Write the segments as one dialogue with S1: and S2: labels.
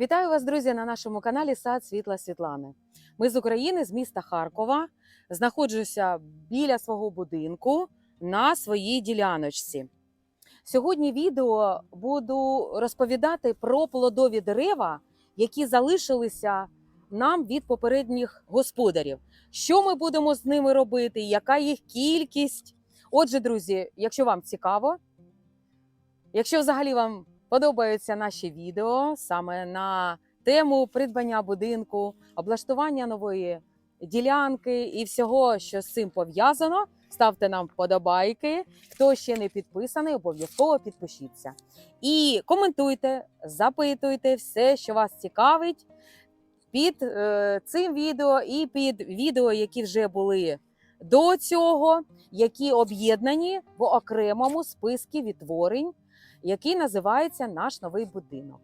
S1: Вітаю вас, друзі, на нашому каналі Сад Світла Світлани. Ми з України, з міста Харкова. Знаходжуся біля свого будинку на своїй діляночці. Сьогодні відео буду розповідати про плодові дерева, які залишилися нам від попередніх господарів. Що ми будемо з ними робити, яка їх кількість. Отже, друзі, якщо вам цікаво, якщо взагалі вам подобаються наші відео саме на тему придбання будинку, облаштування нової ділянки і всього, що з цим пов'язано. Ставте нам вподобайки. Хто ще не підписаний, обов'язково підпишіться. І коментуйте, запитуйте все, що вас цікавить під е, цим відео і під відео, які вже були до цього, які об'єднані в окремому списку відтворень який називається Наш новий будинок.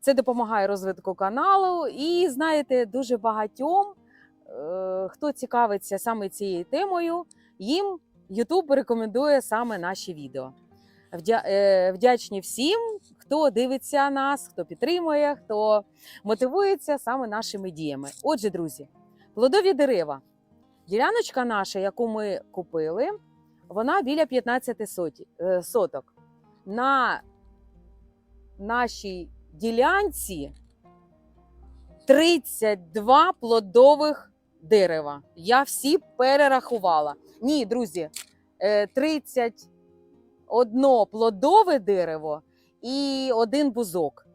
S1: Це допомагає розвитку каналу, і знаєте, дуже багатьом, е, хто цікавиться саме цією темою, їм YouTube рекомендує саме наші відео. Е, Вдячні всім, хто дивиться нас, хто підтримує, хто мотивується саме нашими діями. Отже, друзі, плодові дерева. Діляночка наша, яку ми купили, вона біля 15 е, соток на нашій ділянці 32 плодових дерева. Я всі перерахувала. Ні, друзі, е, 31 плодове дерево і один бузок.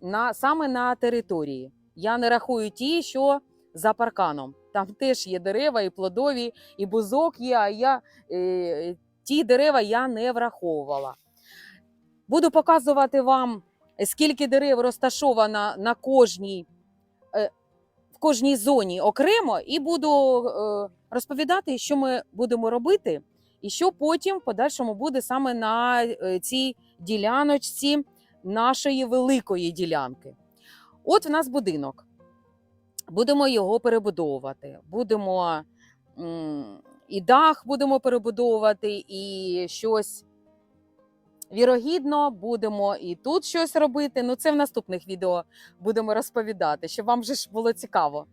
S1: На, саме на території. Я не рахую ті, що за парканом. Там теж є дерева, і плодові, і бузок є, а я е, ті дерева я не враховувала. Буду показувати вам, скільки дерев розташовано на кожній, е, в кожній зоні окремо, і буду е, розповідати, що ми будемо робити, і що потім в подальшому буде саме на е, цій діляночці нашої великої ділянки. От в нас будинок. Будемо його перебудовувати. Будемо і дах будемо перебудовувати, і щось Вірогідно, будемо і тут щось робити. Ну, це в наступних відео будемо розповідати, щоб вам же ж було цікаво,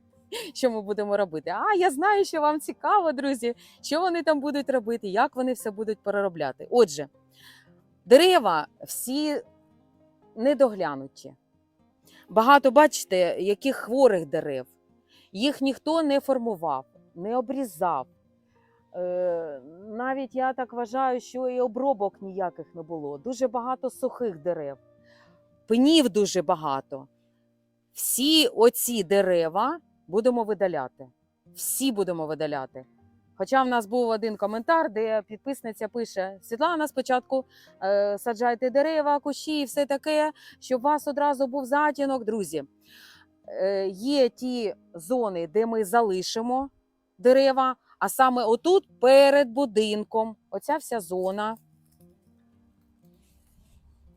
S1: що ми будемо робити. А я знаю, що вам цікаво, друзі, що вони там будуть робити, як вони все будуть переробляти. Отже, дерева всі недоглянуті. Багато бачите, яких хворих дерев. Їх ніхто не формував, не обрізав. Е, навіть я так вважаю, що і обробок ніяких не було. Дуже багато сухих дерев, пнів дуже багато. Всі оці дерева будемо видаляти. Всі будемо видаляти. Хоча в нас був один коментар, де підписниця пише: Світлана, спочатку е, саджайте дерева, кущі і все таке, щоб у вас одразу був затінок. Друзі, е, є ті зони, де ми залишимо дерева. А саме отут перед будинком, оця вся зона.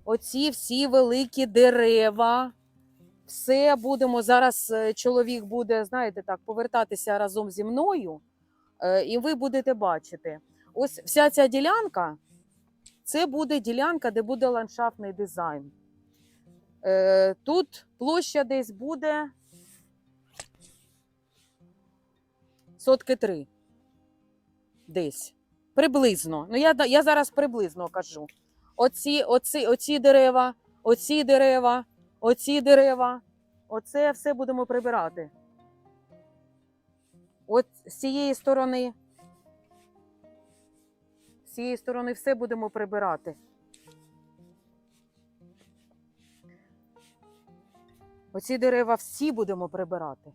S1: Оці всі великі дерева. Все будемо зараз. е, Чоловік буде, знаєте, так, повертатися разом зі мною, е, і ви будете бачити. Ось вся ця ділянка це буде ділянка, де буде ландшафтний дизайн. Е, Тут площа десь буде сотки три десь. Приблизно. Ну, я, я зараз приблизно кажу. Оці, оці, оці дерева, оці дерева, оці дерева. Оце все будемо прибирати. От з цієї сторони. З цієї сторони все будемо прибирати. Оці дерева всі будемо прибирати.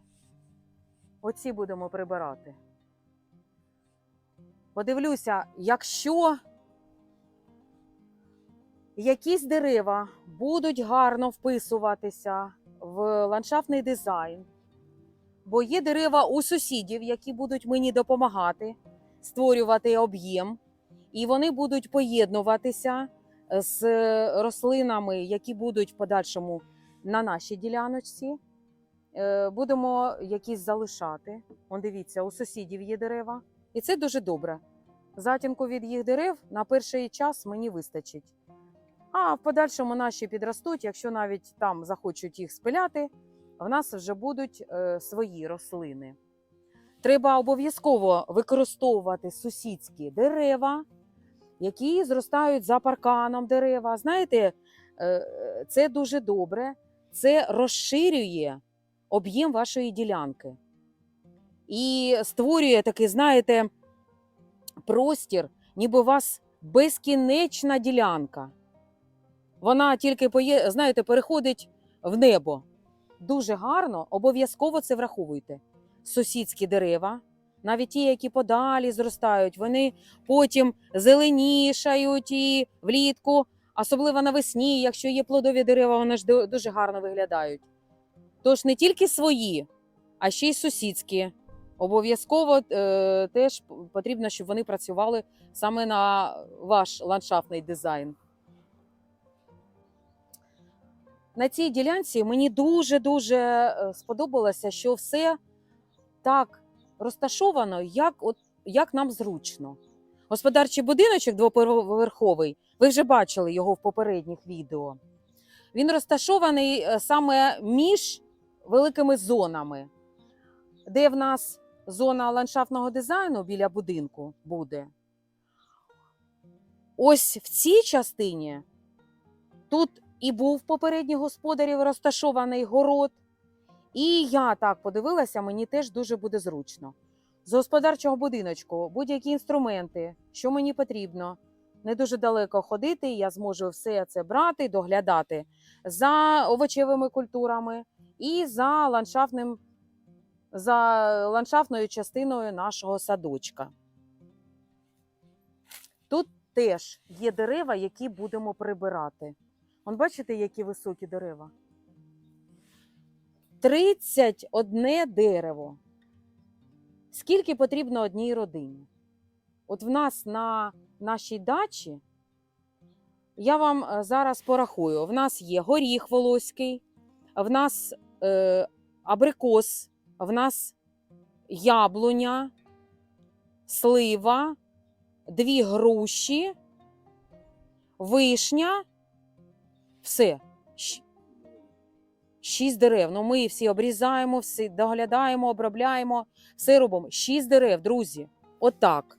S1: Оці будемо прибирати. Подивлюся, якщо якісь дерева будуть гарно вписуватися в ландшафтний дизайн, бо є дерева у сусідів, які будуть мені допомагати створювати об'єм, і вони будуть поєднуватися з рослинами, які будуть в подальшому на нашій діляночці. Е, Будемо якісь залишати. Он дивіться, у сусідів є дерева. І це дуже добре. Затінку від їх дерев на перший час мені вистачить. А в подальшому наші підростуть, якщо навіть там захочуть їх спиляти, в нас вже будуть е, свої рослини. Треба обов'язково використовувати сусідські дерева, які зростають за парканом дерева. Знаєте, е, це дуже добре, це розширює об'єм вашої ділянки і створює такий, знаєте, простір, ніби у вас безкінечна ділянка. Вона тільки знаєте, переходить в небо. Дуже гарно, обов'язково це враховуйте. Сусідські дерева, навіть ті, які подалі зростають, вони потім зеленішають і влітку, особливо навесні, якщо є плодові дерева, вони ж дуже гарно виглядають. Тож не тільки свої, а ще й сусідські. Обов'язково е, теж потрібно, щоб вони працювали саме на ваш ландшафтний дизайн. На цій ділянці мені дуже-дуже е, сподобалося, що все так розташовано, як, от, як нам зручно. Господарчий будиночок двоповерховий, ви вже бачили його в попередніх відео. Він розташований е, саме між великими зонами, де в нас зона ландшафтного дизайну біля будинку буде. Ось в цій частині тут і був попередній господарів розташований город. І я так подивилася, мені теж дуже буде зручно. З господарчого будиночку будь-які інструменти, що мені потрібно, не дуже далеко ходити, я зможу все це брати, доглядати за овочевими культурами і за ландшафтним, за ландшафтною частиною нашого садочка. Тут теж є дерева, які будемо прибирати. Вон бачите, які високі дерева? 31 дерево. Скільки потрібно одній родині? От в нас на нашій дачі, я вам е, зараз порахую: в нас є горіх волоський, в нас е, абрикос, в нас яблуня, слива, дві груші, вишня. Все. Шість дерев. Ну, ми всі обрізаємо, всі доглядаємо, обробляємо, все робимо. Шість дерев, друзі. Отак.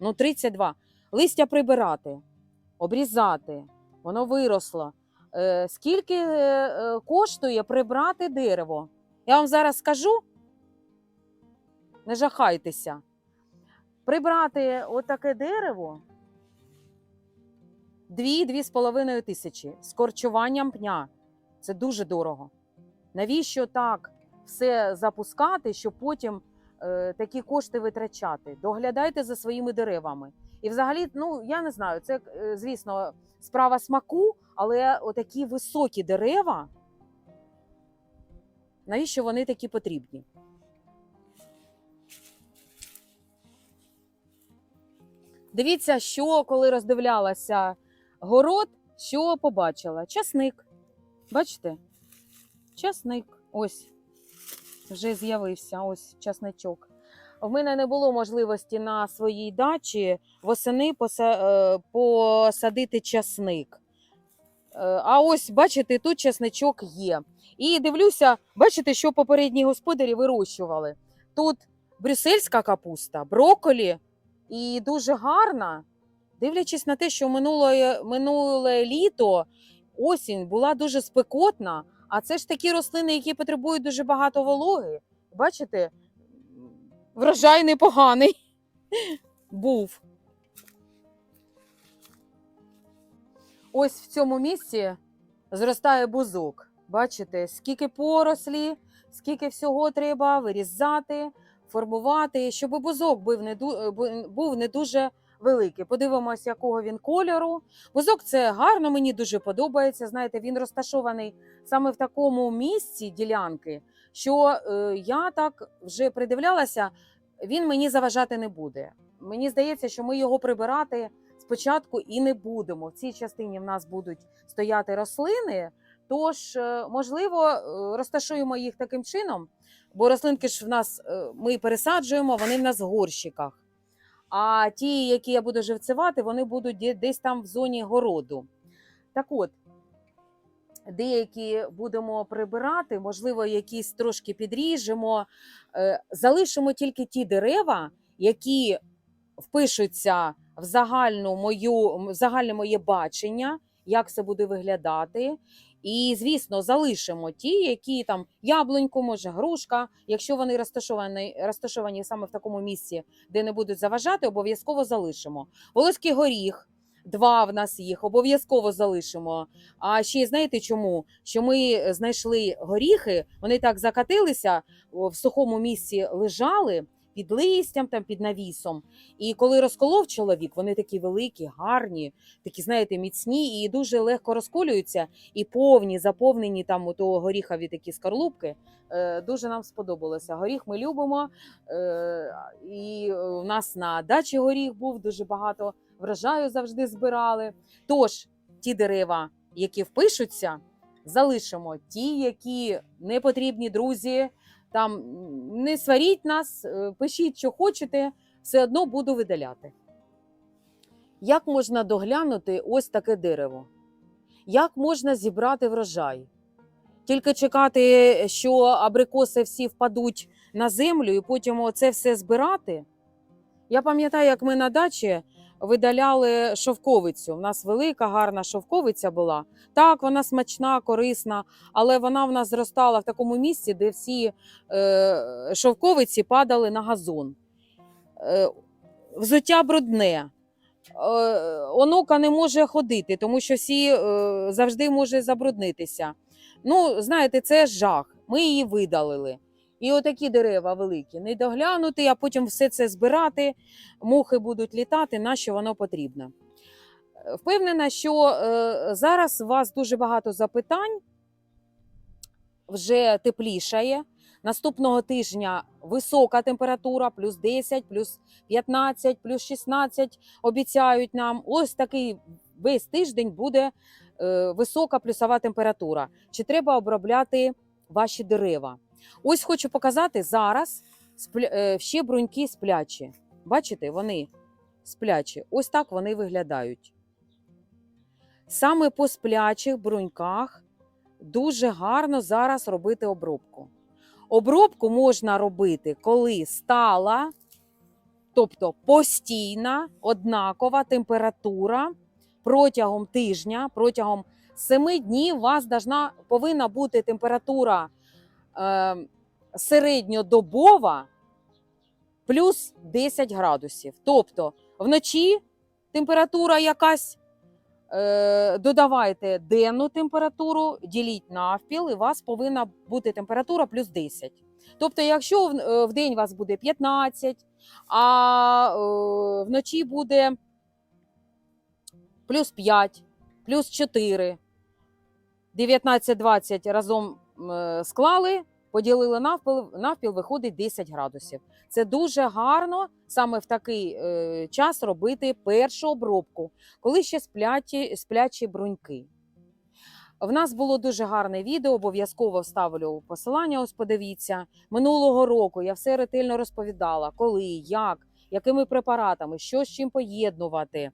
S1: Ну, 32. Листя прибирати, обрізати. Воно виросло. Е, скільки е, е, коштує прибрати дерево? Я вам зараз скажу. Не жахайтеся. Прибрати отаке дерево 2-2,5 тисячі з корчуванням пня. Це дуже дорого. Навіщо так все запускати, щоб потім е, такі кошти витрачати? Доглядайте за своїми деревами. І взагалі, ну я не знаю, це, е, звісно, справа смаку, але отакі високі дерева, навіщо вони такі потрібні? Дивіться, що коли роздивлялася город, що побачила? Часник. Бачите? Часник. Ось вже з'явився ось часничок. В мене не було можливості на своїй дачі восени е, посадити часник. Е, А ось, бачите, тут часничок є. І дивлюся, бачите, що попередні господарі вирощували. Тут брюссельська капуста, брокколі і дуже гарна. Дивлячись на те, що минуле, минуле літо осінь була дуже спекотна, а це ж такі рослини, які потребують дуже багато вологи. Бачите, врожай непоганий був. Ось в цьому місці зростає бузок. Бачите, скільки порослі, скільки всього треба вирізати, формувати, щоб бузок був не, ду- був не дуже великий. Подивимось, якого він кольору. Бузок це гарно, мені дуже подобається. Знаєте, він розташований саме в такому місці ділянки, що е, я так вже придивлялася, він мені заважати не буде. Мені здається, що ми його прибирати спочатку і не будемо. В цій частині в нас будуть стояти рослини. Тож, е, можливо, е, розташуємо їх таким чином, бо рослинки ж в нас е, ми пересаджуємо, вони в нас в горщиках. А ті, які я буду живцювати, вони будуть десь там в зоні городу. Так от, деякі будемо прибирати, можливо, якісь трошки підріжемо. Е, Залишимо тільки ті дерева, які впишуться в загальну мою, в загальне моє бачення, як це буде виглядати. І, звісно, залишимо ті, які там яблуньку, може, грушка, якщо вони розташовані, розташовані саме в такому місці, де не будуть заважати, обов'язково залишимо. Волоський горіх, два в нас їх, обов'язково залишимо. А ще знаєте чому? Що ми знайшли горіхи, вони так закатилися, в сухому місці лежали під листям, там під навісом. І коли розколов чоловік, вони такі великі, гарні, такі, знаєте, міцні і дуже легко розколюються, і повні, заповнені там у того горіхові такі скорлупки. Е, Дуже нам сподобалося. Горіх ми любимо. е, І у нас на дачі горіх був дуже багато врожаю завжди збирали. Тож ті дерева, які впишуться, залишимо. Ті, які не потрібні друзі, там не сваріть нас, е, пишіть, що хочете, все одно буду видаляти. Як можна доглянути ось таке дерево? Як можна зібрати врожай? Тільки чекати, що абрикоси всі впадуть на землю і потім це все збирати. Я пам'ятаю, як ми на дачі видаляли шовковицю. У нас велика, гарна шовковиця була. Так, вона смачна, корисна, але вона в нас зростала в такому місці, де всі е, шовковиці падали на газон. Е, взуття брудне. Е, онука не може ходити, тому що всі е, завжди може забруднитися. Ну, знаєте, це жах. Ми її видалили. І отакі дерева великі, не доглянути, а потім все це збирати, мухи будуть літати, на що воно потрібно. Впевнена, що е, зараз у вас дуже багато запитань, вже теплішає. Наступного тижня висока температура, плюс 10, плюс 15, плюс 16 обіцяють нам. Ось такий весь тиждень буде е, висока плюсова температура. Чи треба обробляти ваші дерева? Ось хочу показати зараз е, ще бруньки сплячі. Бачите, вони сплячі. Ось так вони виглядають. Саме по сплячих бруньках дуже гарно зараз робити обробку. Обробку можна робити, коли стала, тобто постійна, однакова температура протягом тижня, протягом 7 днів у вас повинна бути температура середньодобова плюс 10 градусів. Тобто вночі температура якась, е, додавайте денну температуру, діліть навпіл, і у вас повинна бути температура плюс 10. Тобто, якщо в, е, день у вас буде 15, а е, вночі буде плюс 5, плюс 4, 19-20 разом склали, поділили навпіл, навпіл виходить 10 градусів. Це дуже гарно саме в такий е, час робити першу обробку, коли ще сплячі, сплячі бруньки. В нас було дуже гарне відео, обов'язково вставлю посилання. Ось подивіться. Минулого року я все ретельно розповідала, коли, як, якими препаратами, що з чим поєднувати,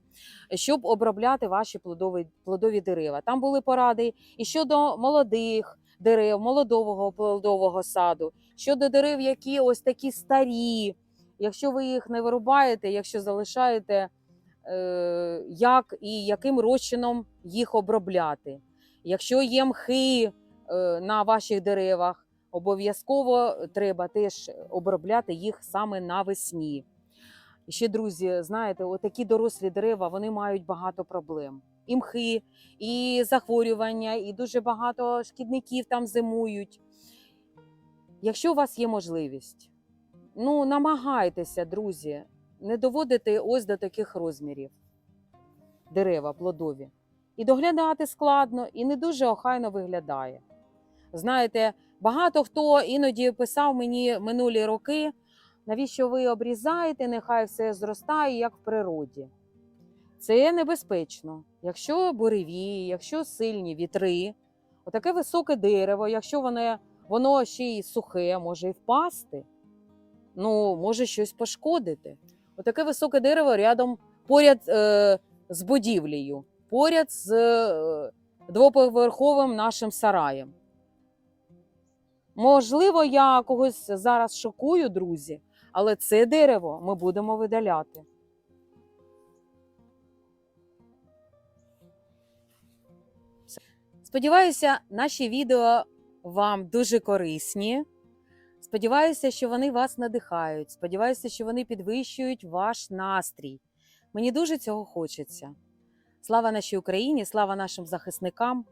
S1: щоб обробляти ваші плодові, плодові дерева. Там були поради і щодо молодих дерев, молодового плодового саду, щодо дерев, які ось такі старі. Якщо ви їх не вирубаєте, якщо залишаєте, е, як і яким розчином їх обробляти. Якщо є мхи е, на ваших деревах, обов'язково треба теж обробляти їх саме навесні. Ще, друзі, знаєте, отакі дорослі дерева вони мають багато проблем. І мхи, і захворювання, і дуже багато шкідників там зимують. Якщо у вас є можливість, ну намагайтеся, друзі, не доводити ось до таких розмірів дерева плодові. І доглядати складно, і не дуже охайно виглядає. Знаєте, багато хто іноді писав мені минулі роки, навіщо ви обрізаєте, нехай все зростає, як в природі. Це небезпечно. Якщо буревії, якщо сильні вітри, отаке високе дерево, якщо воно, воно ще й сухе, може і впасти, ну, може щось пошкодити. Отаке високе дерево рядом поряд е, з будівлею. поряд з е, двоповерховим нашим сараєм. Можливо, я когось зараз шокую, друзі, але це дерево ми будемо видаляти. Сподіваюся, наші відео вам дуже корисні. Сподіваюся, що вони вас надихають. Сподіваюся, що вони підвищують ваш настрій. Мені дуже цього хочеться. Слава нашій Україні, слава нашим захисникам,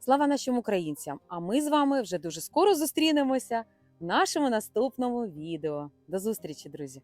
S1: слава нашим українцям. А ми з вами вже дуже скоро зустрінемося в нашому наступному відео. До зустрічі, друзі!